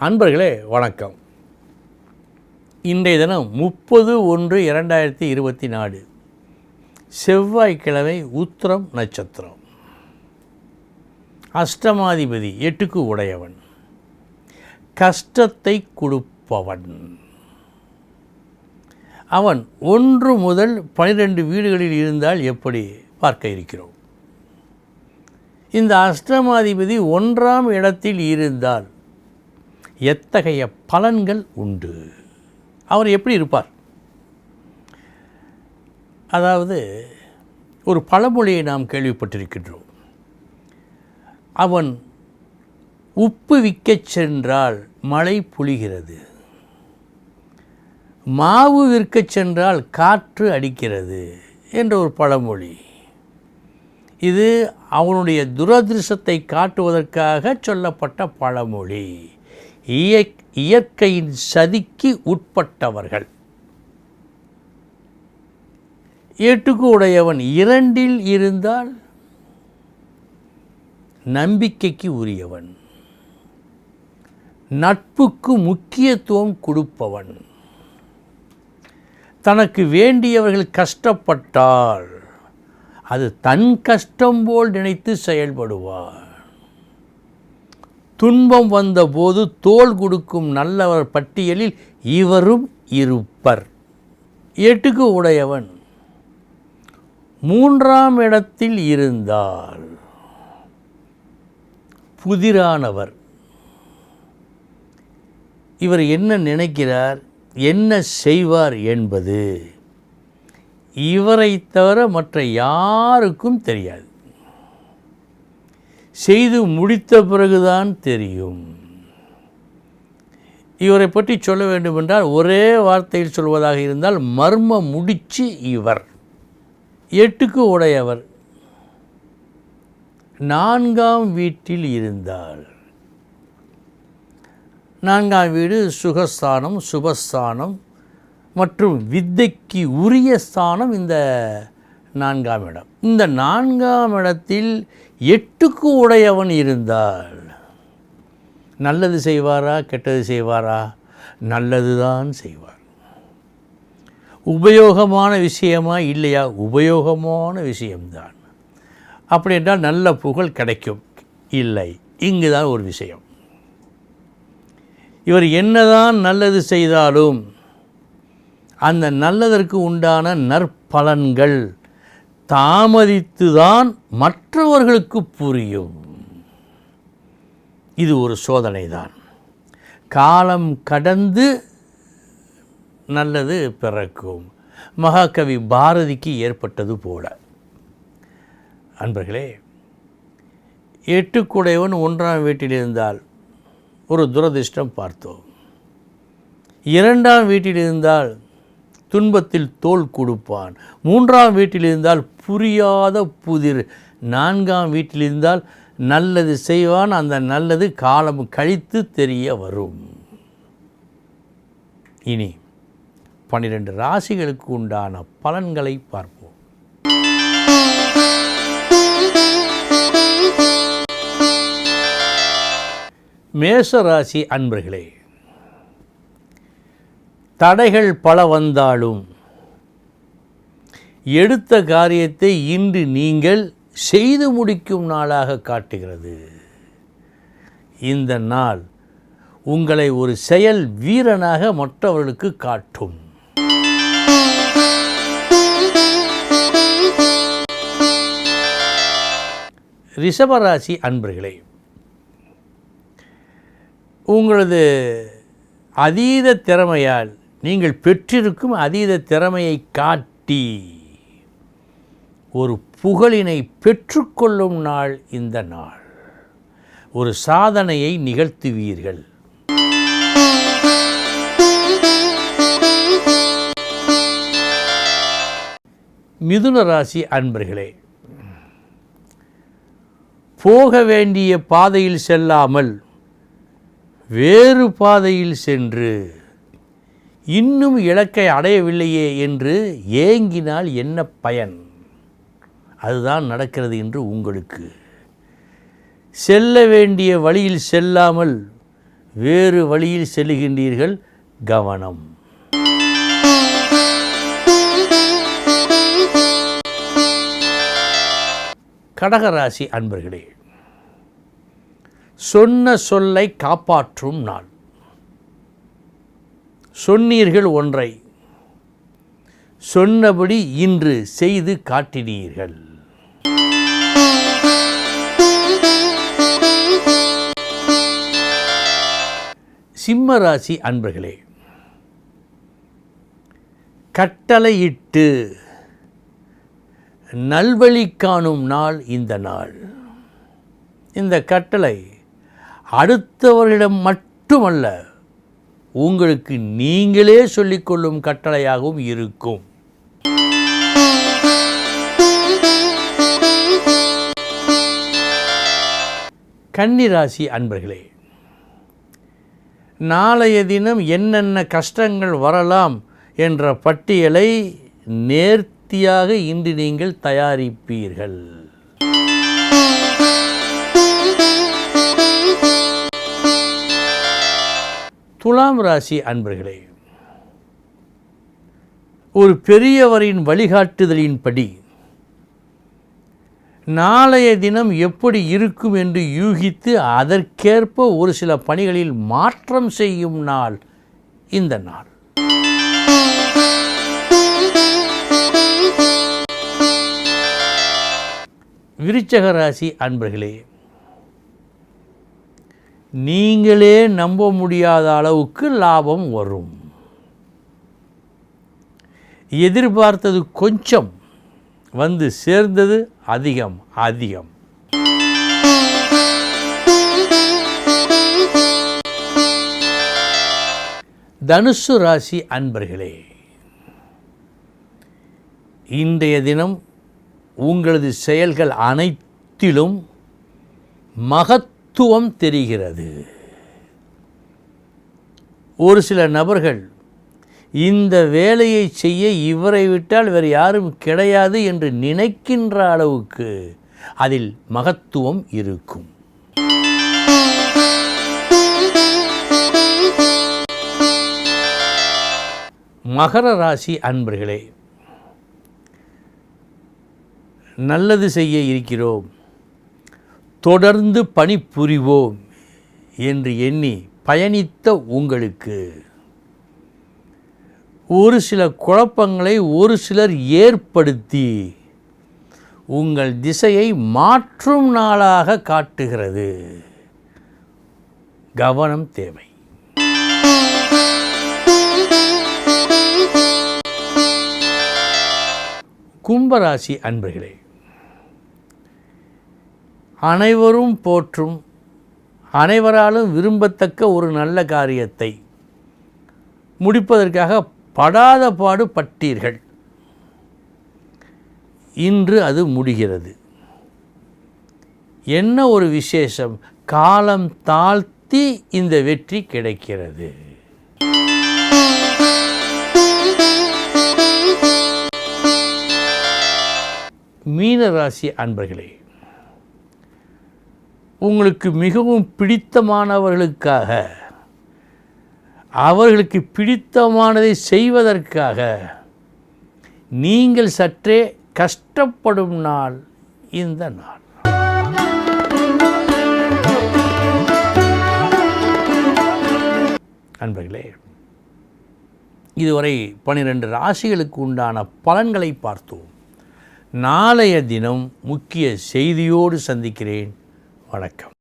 அன்பர்களே வணக்கம். இன்றைய தினம் முப்பது ஒன்று இரண்டாயிரத்தி இருபத்தி நாலு. செவ்வாய்க்கிழமை உத்திரம் நட்சத்திரம். அஷ்டமாதிபதி எட்டுக்கு உடையவன். கஷ்டத்தை கொடுப்பவன். அவன் ஒன்று முதல் பனிரெண்டு வீடுகளில் இருந்தால் எப்படி பார்க்க இருக்கிறோம்? இந்த அஷ்டமாதிபதி ஒன்றாம் இடத்தில் இருந்தால் எத்தகைய பலன்கள் உண்டு? அவர் எப்படி இருப்பார்? அதாவது ஒரு பழமொழியை நாம் கேள்விப்பட்டிருக்கின்றோம். அவன் உப்பு விற்கச் சென்றால் மழை புழிகிறது. மாவு விற்கச் சென்றால் காற்று அடிக்கிறது என்ற ஒரு பழமொழி. இது அவனுடைய துரதிருஷத்தை காட்டுவதற்காக சொல்லப்பட்ட பழமொழி. இயற்கையின் சதிக்கு உட்பட்டவர்கள். எட்டுக்கு உடையவன் இரண்டில் இருந்தால் நம்பிக்கைக்கு உரியவன். நட்புக்கு முக்கியத்துவம் கொடுப்பவன். தனக்கு வேண்டியவர்கள் கஷ்டப்பட்டால் அது தன் கஷ்டம் போல் நினைத்து செயல்படுவார். துன்பம் வந்தபோது தோள் கொடுக்கும் நல்லவர் பட்டியலில் இவரும் இருப்பர். எட்டுக்கு உடையவன் மூன்றாம் இடத்தில் இருந்தால் புதிரானவர். இவர் என்ன நினைக்கிறார்? என்ன செய்வார் என்பது. இவரை தவிர மற்ற யாருக்கும் தெரியாது. செய்து முடித்த பிறகுதான் தெரியும். இவரை பற்றி சொல்ல வேண்டுமென்றால் ஒரே வார்த்தையில் சொல்வதாக இருந்தால் மர்ம முடிச்சு இவர். எட்டுக்கு உடையவர். நான்காம் வீட்டில் இருந்தால் நான்காம் வீடு சுகஸ்தானம் சுபஸ்தானம் மற்றும் வித்தைக்கு உரிய ஸ்தானம் இந்த நான்காம் இடம். இந்த நான்காம் இடத்தில் எட்டுக்கு உடையவன் இருந்தால் நல்லது செய்வாரா கெட்டது செய்வாரா? நல்லது தான் செய்வார். உபயோகமான விஷயமா இல்லையா? உபயோகமான விஷயம்தான். அப்படி என்றால் நல்ல புகழ் கிடைக்கும். இல்லை இங்கு தான் ஒரு விஷயம். இவர் என்னதான் நல்லது செய்தாலும் அந்த நல்லதற்கு உண்டான நற்பலன்கள் தாமதித்துதான் மற்றவர்களுக்கு புரியும். இது ஒரு சோதனை தான் காலம் கடந்து நல்லது பிறக்கும். மகாகவி பாரதிக்கு ஏற்பட்டது போல. அன்பர்களே எட்டுக்குடையவன் ஒன்றாம் வீட்டில் இருந்தால் ஒரு துரதிர்ஷ்டம் பார்த்தோம். இரண்டாம் வீட்டில் இருந்தால் துன்பத்தில் தோல் கொடுப்பான். மூன்றாம் வீட்டில் இருந்தால் புரியாத புதிர். நான்காம் வீட்டில் இருந்தால் நல்லது செய்வான். அந்த நல்லது காலம் கழித்து தெரிய வரும். இனி பன்னிரெண்டு ராசிகளுக்கு உண்டான பலன்களை பார்ப்போம். மேச ராசி அன்பர்களே தடைகள் பல வந்தாலும் எடுத்த காரியத்தை இன்று நீங்கள் செய்து முடிக்கும் நாளாக காட்டுகிறது. இந்த நாள் உங்களை ஒரு செயல் வீரனாக மற்றவர்களுக்கு காட்டும். ரிஷபராசி அன்பர்களே உங்களது அதீத திறமையால் நீங்கள் பெற்றிருக்கும் அதீத திறமையை காட்டி ஒரு புகழினை பெற்றுக்கொள்ளும் நாள் இந்த நாள். ஒரு சாதனையை நிகழ்த்துவீர்கள். மிதுன ராசி அன்பர்களே போக வேண்டிய பாதையில் செல்லாமல் வேறு பாதையில் சென்று இன்னும் இலக்கை அடையவில்லையே என்று ஏங்கினால் என்ன பயன்? அதுதான் நடக்கிறது என்று உங்களுக்கு. செல்ல வேண்டிய வழியில் செல்லாமல் வேறு வழியில் செல்கின்றீர்கள் கவனம். கடகராசி அன்பர்களே சொன்ன சொல்லை காப்பாற்றும் நாள். சொன்னீர்கள் ஒன்றை. சொன்னபடி இன்று செய்து காட்டினீர்கள். சிம்ம ராசி அன்பர்களே கட்டளையிட்டு நல்வழி காணும் நாள் இந்த நாள். இந்த கட்டளை அடுத்தவர்களிடம் மட்டுமல்ல உங்களுக்கு நீங்களே சொல்லிக்கொள்ளும் கட்டளையாகவும் இருக்கும். கன்னிராசி அன்பர்களே நாளைய தினம் என்னென்ன கஷ்டங்கள் வரலாம் என்ற பட்டியலை நேர்த்தியாக இன்று நீங்கள் தயாரிப்பீர்கள். துலாம் ராசி அன்பர்களே ஒரு பெரியவரின் வழிகாட்டுதலின்படி நாளைய தினம் எப்படி இருக்கும் என்று யூகித்து அதற்கேற்ப ஒரு சில பணிகளில் மாற்றம் செய்யும் நாள் இந்த நாள். விருச்சக ராசி அன்பர்களே நீங்களே நம்ப முடியாத அளவுக்கு லாபம் வரும். எதிர்பார்த்தது கொஞ்சம் வந்து சேர்ந்தது அதிகம் அதிகம். தனுசு ராசி அன்பர்களே இன்றைய தினம் உங்களது செயல்கள் அனைத்திலும் மகத் தத்துவம் தெரிகிறது. ஒரு சில நபர்கள் இந்த வேலையை செய்ய இவரை விட்டால் வேறு யாரும் கிடையாது என்று நினைக்கின்ற அளவுக்கு அதில் மகத்துவம் இருக்கும். மகர ராசி அன்பர்களே நல்லது செய்ய இருக்கிறோம். தொடர்ந்து பணிபுரிவோம் என்று எண்ணி பயணித்த உங்களுக்கு. ஒரு சில குழப்பங்களை ஒரு சிலர் ஏற்படுத்தி உங்கள் திசையை மாற்றும் நாளாக காட்டுகிறது. கவனம் தேவை. கும்பராசி அன்பர்களே அனைவரும் போற்றும் அனைவராலும் விரும்பத்தக்க ஒரு நல்ல காரியத்தை முடிப்பதற்காக படாத பாடு பட்டீர்கள். இன்று அது முடிகிறது. என்ன ஒரு விசேஷம்? காலம் தாழ்த்தி இந்த வெற்றி கிடைக்கிறது. மீன ராசி அன்பர்களே உங்களுக்கு மிகவும் பிடித்தமானவர்களுக்காக அவர்களுக்கு பிடித்தமானதை செய்வதற்காக நீங்கள் சற்றே கஷ்டப்படும் நாள் இந்த நாள். அன்பர்களே இதுவரை பனிரெண்டு ராசிகளுக்கு உண்டான பலன்களை பார்த்தோம். நாளைய தினம் முக்கிய செய்தியோடு சந்திக்கிறேன். வணக்கம்.